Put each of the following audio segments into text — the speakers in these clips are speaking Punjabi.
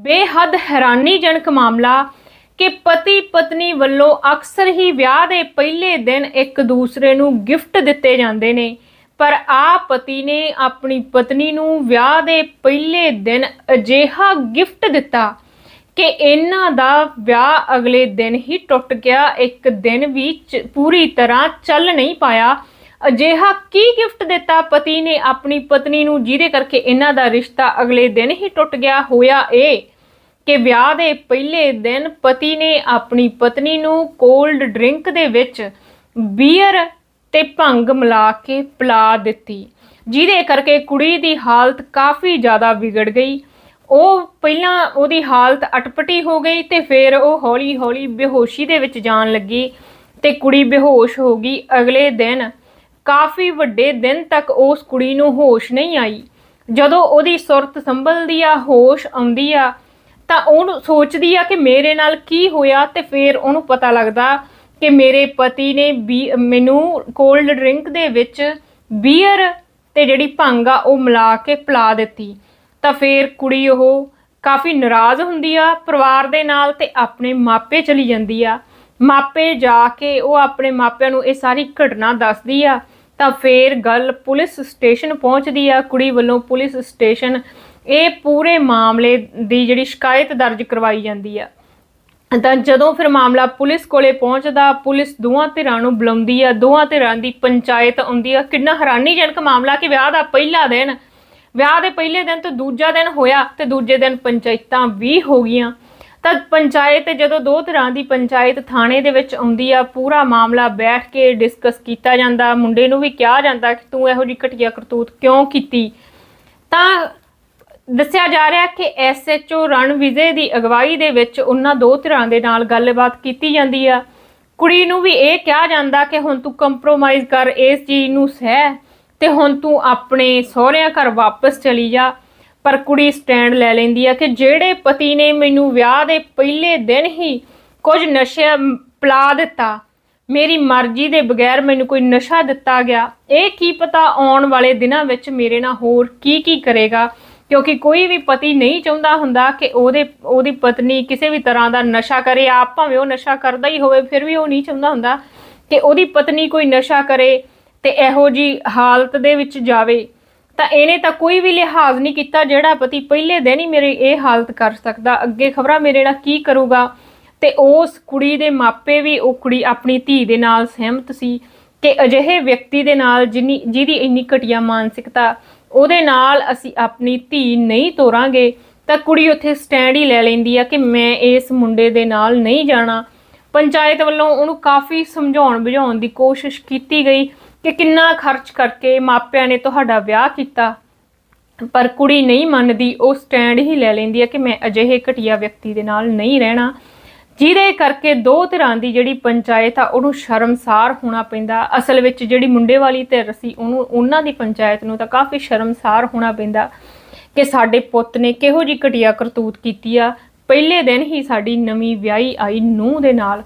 ਬੇਹੱਦ ਹੈਰਾਨੀਜਨਕ ਮਾਮਲਾ ਕਿ ਪਤੀ ਪਤਨੀ ਵੱਲੋਂ ਅਕਸਰ ਹੀ ਵਿਆਹ ਦੇ ਪਹਿਲੇ ਦਿਨ ਇੱਕ ਦੂਸਰੇ ਨੂੰ ਗਿਫਟ ਦਿੱਤੇ ਜਾਂਦੇ ਨੇ। ਪਰ ਆ ਪਤੀ ਨੇ ਆਪਣੀ ਪਤਨੀ ਨੂੰ ਵਿਆਹ ਦੇ ਪਹਿਲੇ ਦਿਨ ਅਜਿਹਾ ਗਿਫਟ ਦਿੱਤਾ ਕਿ ਇਹਨਾਂ ਦਾ ਵਿਆਹ ਅਗਲੇ ਦਿਨ ਹੀ ਟੁੱਟ ਗਿਆ। ਇੱਕ ਦਿਨ ਵੀ ਚ- ਪੂਰੀ ਤਰ੍ਹਾਂ ਚੱਲ ਨਹੀਂ ਪਾਇਆ। ਅਜਿਹਾ ਕੀ ਗਿਫਟ ਦਿੱਤਾ? ਪਤੀ ਨੇ ਆਪਣੀ ਪਤਨੀ ਨੂੰ ਜਿਹਦੇ ਕਰਕੇ ਇਹਨਾਂ ਦਾ ਰਿਸ਼ਤਾ ਅਗਲੇ ਦਿਨ ਹੀ ਟੁੱਟ ਗਿਆ ਹੋਇਆ ਇਹ ਕਿ ਵਿਆਹ ਦੇ ਪਹਿਲੇ ਦਿਨ ਪਤੀ ਨੇ ਆਪਣੀ ਪਤਨੀ ਨੂੰ ਕੋਲਡ ਡਰਿੰਕ ਦੇ ਵਿੱਚ ਬੀਅਰ ਤੇ ਭੰਗ ਮਿਲਾ ਕੇ ਪਿਲਾ ਦਿੱਤੀ, ਜਿਹਦੇ ਕਰਕੇ ਕੁੜੀ ਦੀ ਹਾਲਤ ਕਾਫੀ ਜ਼ਿਆਦਾ ਵਿਗੜ ਗਈ। ਉਹ ਪਹਿਲਾਂ ਉਹਦੀ ਹਾਲਤ ਅਟਪਟੀ ਹੋ ਗਈ ਤੇ ਫਿਰ ਉਹ ਹੌਲੀ-ਹੌਲੀ ਬੇਹੋਸ਼ੀ ਦੇ ਵਿੱਚ ਜਾਣ ਲੱਗੀ ਤੇ ਕੁੜੀ ਬੇਹੋਸ਼ ਹੋ ਗਈ। ਅਗਲੇ ਦਿਨ ਕਾਫੀ ਵੱਡੇ ਦਿਨ ਤੱਕ ਉਸ ਕੁੜੀ ਨੂੰ ਹੋਸ਼ ਨਹੀਂ ਆਈ। ਜਦੋਂ ਉਹਦੀ ਸੁਰਤ ਸੰਭਲਦੀ ਆ, ਹੋਸ਼ ਆਉਂਦੀ ਆ ਤਾਂ ਉਹਨੂੰ ਸੋਚਦੀ ਆ ਕਿ ਮੇਰੇ ਨਾਲ ਕੀ ਹੋਇਆ ਤੇ ਫਿਰ ਉਹਨੂੰ ਪਤਾ ਲੱਗਦਾ ਕਿ ਮੇਰੇ ਪਤੀ ਨੇ ਵੀ ਮੈਨੂੰ ਕੋਲਡ ਡਰਿੰਕ ਦੇ ਵਿੱਚ ਬੀਅਰ ਤੇ ਜਿਹੜੀ ਭੰਗ ਆ ਉਹ ਮਿਲਾ ਕੇ ਪਿਲਾ ਦਿੱਤੀ। ਤਾਂ ਫਿਰ ਕੁੜੀ ਉਹ ਕਾਫੀ ਨਾਰਾਜ਼ ਹੁੰਦੀ ਆ ਪਰਿਵਾਰ ਦੇ ਨਾਲ ਤੇ ਆਪਣੇ ਮਾਪੇ ਚਲੀ ਜਾਂਦੀ ਆ। ਮਾਪੇ ਜਾ ਕੇ ਉਹ ਆਪਣੇ ਮਾਪਿਆਂ ਨੂੰ ਇਹ ਸਾਰੀ ਘਟਨਾ ਦੱਸਦੀ ਆ। ਤਾਂ ਫੇਰ ਗੱਲ ਪੁਲਿਸ ਸਟੇਸ਼ਨ ਪਹੁੰਚਦੀ ਆ। ਕੁੜੀ ਵੱਲੋਂ ਪੁਲਿਸ ਸਟੇਸ਼ਨ ਇਹ ਪੂਰੇ ਮਾਮਲੇ ਦੀ ਜਿਹੜੀ ਸ਼ਿਕਾਇਤ ਦਰਜ ਕਰਵਾਈ ਜਾਂਦੀ ਆ। ਤਾਂ ਜਦੋਂ ਫਿਰ ਮਾਮਲਾ ਪੁਲਿਸ ਕੋਲੇ ਪਹੁੰਚਦਾ, ਪੁਲਿਸ ਦੋਵਾਂ ਧਿਰਾਂ ਨੂੰ ਬੁਲਾਉਂਦੀ ਆ। ਦੋਵਾਂ ਧਿਰਾਂ ਦੀ ਪੰਚਾਇਤ ਆਉਂਦੀ ਆ। ਕਿੰਨਾ ਹੈਰਾਨੀਜਨਕ ਮਾਮਲਾ ਕਿ ਵਿਆਹ ਦਾ ਪਹਿਲਾ ਦਿਨ, ਵਿਆਹ ਦੇ ਪਹਿਲੇ ਦਿਨ ਤੋਂ ਦੂਜਾ ਦਿਨ ਹੋਇਆ ਤੇ ਦੂਜੇ ਦਿਨ ਪੰਚਾਇਤਾਂ ਵੀ ਹੋ ਗਈਆਂ। ਤਾਂ ਪੰਚਾਇਤ ਜਦੋਂ ਦੋ ਧਿਰਾਂ ਦੀ ਪੰਚਾਇਤ ਥਾਣੇ ਦੇ ਵਿੱਚ ਆਉਂਦੀ ਆ, ਪੂਰਾ ਮਾਮਲਾ ਬੈਠ ਕੇ ਡਿਸਕਸ ਕੀਤਾ ਜਾਂਦਾ। ਮੁੰਡੇ ਨੂੰ ਵੀ ਕਿਹਾ ਜਾਂਦਾ ਕਿ ਤੂੰ ਇਹੋ ਜਿਹੀ ਘਟੀਆ ਕਰਤੂਤ ਕਿਉਂ ਕੀਤੀ? ਤਾਂ ਦੱਸਿਆ ਜਾ ਰਿਹਾ ਕਿ ਐਸਐਚਓ ਰਣਵਿਜੇ ਦੀ ਅਗਵਾਈ ਦੇ ਵਿੱਚ ਉਹਨਾਂ ਦੋ ਧਿਰਾਂ ਦੇ ਨਾਲ ਗੱਲਬਾਤ ਕੀਤੀ ਜਾਂਦੀ ਆ। ਕੁੜੀ ਨੂੰ ਵੀ ਇਹ ਕਿਹਾ ਜਾਂਦਾ ਕਿ ਹੁਣ ਤੂੰ ਕੰਪਰੋਮਾਈਜ਼ ਕਰ, ਇਸ ਚੀਜ਼ ਨੂੰ ਸਹਿ ਤੇ ਹੁਣ ਤੂੰ ਆਪਣੇ ਸਹੁਰਿਆਂ ਘਰ ਵਾਪਸ ਚਲੀ ਜਾ। ਪਰ ਕੁੜੀ ਸਟੈਂਡ ਲੈ ਲੈਂਦੀ ਆ ਕਿ ਜਿਹੜੇ ਪਤੀ ਨੇ ਮੈਨੂੰ ਵਿਆਹ ਦੇ ਪਹਿਲੇ ਦਿਨ ਹੀ ਕੁਝ ਨਸ਼ਾ ਪਿਲਾ ਦਿੱਤਾ, ਮੇਰੀ ਮਰਜ਼ੀ ਦੇ ਬਗੈਰ ਮੈਨੂੰ ਕੋਈ ਨਸ਼ਾ ਦਿੱਤਾ ਗਿਆ। ਇਹ ਕੀ ਪਤਾ ਆਉਣ ਵਾਲੇ ਦਿਨਾਂ ਵਿੱਚ ਮੇਰੇ ਨਾਲ ਹੋਰ ਕੀ ਕੀ ਕਰੇਗਾ? ਕਿਉਂਕਿ ਕੋਈ ਵੀ ਪਤੀ ਨਹੀਂ ਚਾਹੁੰਦਾ ਹੁੰਦਾ ਕਿ ਉਹਦੇ, ਉਹਦੀ ਪਤਨੀ ਕਿਸੇ ਵੀ ਤਰ੍ਹਾਂ ਦਾ ਨਸ਼ਾ ਕਰੇ, ਆਪ ਭਾਵੇਂ ਉਹ ਨਸ਼ਾ ਕਰਦਾ ਹੀ ਹੋਵੇ, ਫਿਰ ਵੀ ਉਹ ਨਹੀਂ ਚਾਹੁੰਦਾ ਹੁੰਦਾ ਕਿ ਉਹਦੀ ਪਤਨੀ ਕੋਈ ਨਸ਼ਾ ਕਰੇ ਤੇ ਇਹੋ ਜੀ ਹਾਲਤ ਦੇ ਵਿੱਚ ਜਾਵੇ। ਤਾਂ ਇਹਨੇ ਤਾਂ ਕੋਈ ਵੀ ਲਿਹਾਜ਼ ਨਹੀਂ ਕੀਤਾ ਜਿਹੜਾ ਪਤੀ ਪਹਿਲੇ ਦਿਨ ਹੀ ਮੇਰੀ ਇਹ ਹਾਲਤ ਕਰ ਸਕਦਾ। ਅੱਗੇ ਖਬਰਾਂ ਮੇਰੇ ਨਾਲ ਕੀ ਕਰੂਗਾ? ਤੇ ਉਸ ਕੁੜੀ ਦੇ ਮਾਪੇ ਵੀ, ਉਹ ਕੁੜੀ ਆਪਣੀ ਧੀ ਦੇ ਨਾਲ ਸਹਿਮਤ ਸੀ ਕਿ ਅਜਿਹੇ ਵਿਅਕਤੀ ਦੇ ਨਾਲ ਜਿਨੀ, ਜਿਹਦੀ ਇੰਨੀ ਘਟੀਆ ਮਾਨਸਿਕਤਾ ਉਹਦੇ ਨਾਲ ਅਸੀਂ ਆਪਣੀ ਧੀ ਨਹੀਂ ਤੋਰਾਂਗੇ ਤਾਂ ਕੁੜੀ ਉੱਥੇ ਸਟੈਂਡ ਹੀ ਲੈ ਲੈਂਦੀ ਆ ਕਿ ਮੈਂ ਇਸ ਮੁੰਡੇ ਦੇ ਨਾਲ ਨਹੀਂ ਜਾਣਾ। ਪੰਚਾਇਤ ਵੱਲੋਂ ਉਹਨੂੰ ਕਾਫੀ ਸਮਝਾਉਣ ਬੁਝਾਉਣ ਦੀ ਕੋਸ਼ਿਸ਼ ਕੀਤੀ ਗਈ ਕਿ ਕਿੰਨਾ ਖਰਚ ਕਰਕੇ ਮਾਪਿਆਂ ਨੇ ਤੁਹਾਡਾ ਵਿਆਹ ਕੀਤਾ। ਪਰ ਕੁੜੀ ਨਹੀਂ ਮੰਨਦੀ, ਉਹ ਸਟੈਂਡ ਹੀ ਲੈ ਲੈਂਦੀ ਹੈ ਕਿ ਮੈਂ ਅਜਿਹੇ ਘਟੀਆ ਵਿਅਕਤੀ ਦੇ ਨਾਲ ਨਹੀਂ ਰਹਿਣਾ। ਜਿਹਦੇ ਕਰਕੇ ਦੋ ਧਿਰਾਂ ਦੀ ਜਿਹੜੀ ਪੰਚਾਇਤ ਆ, ਉਹਨੂੰ ਸ਼ਰਮਸਾਰ ਹੋਣਾ ਪੈਂਦਾ। ਅਸਲ ਵਿੱਚ ਜਿਹੜੀ ਮੁੰਡੇ ਵਾਲੀ ਧਿਰ ਸੀ, ਉਹਨੂੰ, ਉਹਨਾਂ ਦੀ ਪੰਚਾਇਤ ਨੂੰ ਤਾਂ ਕਾਫੀ ਸ਼ਰਮਸਾਰ ਹੋਣਾ ਪੈਂਦਾ ਕਿ ਸਾਡੇ ਪੁੱਤ ਨੇ ਕਿਹੋ ਜੀ ਘਟੀਆ ਕਰਤੂਤ ਕੀਤੀ ਆ। ਪਹਿਲੇ ਦਿਨ ਹੀ ਸਾਡੀ ਨਵੀਂ ਵਿਆਹੀ ਆਈ ਨੂੰਹ ਦੇ ਨਾਲ।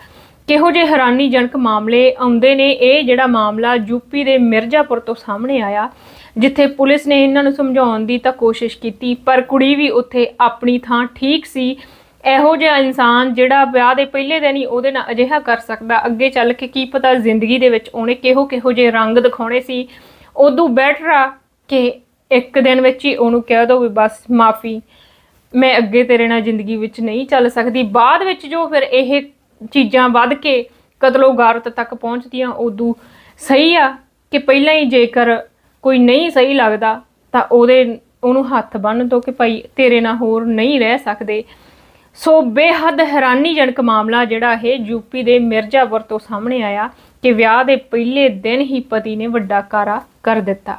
ਕਿਹੋ ਜਿਹੇ ਹੈਰਾਨੀਜਨਕ ਮਾਮਲੇ ਆਉਂਦੇ ਨੇ। ਇਹ ਜਿਹੜਾ ਮਾਮਲਾ ਯੂਪੀ ਦੇ ਮਿਰਜ਼ਾਪੁਰ ਤੋਂ ਸਾਹਮਣੇ ਆਇਆ, ਜਿੱਥੇ ਪੁਲਿਸ ਨੇ ਇਹਨਾਂ ਨੂੰ ਸਮਝਾਉਣ ਦੀ ਤਾਂ ਕੋਸ਼ਿਸ਼ ਕੀਤੀ, ਪਰ ਕੁੜੀ ਵੀ ਉੱਥੇ ਆਪਣੀ ਥਾਂ ਠੀਕ ਸੀ। ਇਹੋ ਜਿਹਾ ਇਨਸਾਨ ਜਿਹੜਾ ਵਿਆਹ ਦੇ ਪਹਿਲੇ ਦਿਨ ਹੀ ਉਹਦੇ ਨਾਲ ਅਜਿਹਾ ਕਰ ਸਕਦਾ। ਅੱਗੇ ਚੱਲ ਕੇ ਕੀ ਪਤਾ ਜ਼ਿੰਦਗੀ ਦੇ ਵਿੱਚ ਉਹਨੇ ਕਿਹੋ ਕਿਹੋ ਜਿਹੇ ਰੰਗ ਦਿਖਾਉਣੇ ਸੀ। ਉਦੋਂ ਬੈਟਰ ਆ ਕਿ ਇੱਕ ਦਿਨ ਵਿੱਚ ਹੀ ਉਹਨੂੰ ਕਹਿ ਦੋ ਵੀ ਬਸ ਮਾਫੀ, ਮੈਂ ਅੱਗੇ ਤੇਰੇ ਨਾਲ ਜ਼ਿੰਦਗੀ ਵਿੱਚ ਨਹੀਂ ਚੱਲ ਸਕਦੀ। ਬਾਅਦ ਵਿੱਚ ਜੋ ਫਿਰ ਇਹ ਚੀਜ਼ਾਂ ਵੱਧ ਕੇ ਕਤਲੋ ਗਾਰਤ ਤੱਕ ਪਹੁੰਚਦੀਆਂ, ਉਦੋਂ ਸਹੀ ਆ ਕਿ ਪਹਿਲਾਂ ਹੀ ਜੇਕਰ ਕੋਈ ਨਹੀਂ ਸਹੀ ਲੱਗਦਾ ਤਾਂ ਉਹਦੇ, ਉਹਨੂੰ ਹੱਥ ਬੰਨ੍ਹ ਦੋ ਕਿ ਭਾਈ ਤੇਰੇ ਨਾਲ ਹੋਰ ਨਹੀਂ ਰਹਿ ਸਕਦੇ। ਸੋ ਬੇਹੱਦ ਹੈਰਾਨੀਜਨਕ ਮਾਮਲਾ ਜਿਹੜਾ ਇਹ ਯੂਪੀ ਦੇ ਮਿਰਜ਼ਾਪੁਰ ਤੋਂ ਸਾਹਮਣੇ ਆਇਆ ਕਿ ਵਿਆਹ ਦੇ ਪਹਿਲੇ ਦਿਨ ਹੀ ਪਤੀ ਨੇ ਵੱਡਾ ਕਾਰਾ ਕਰ ਦਿੱਤਾ।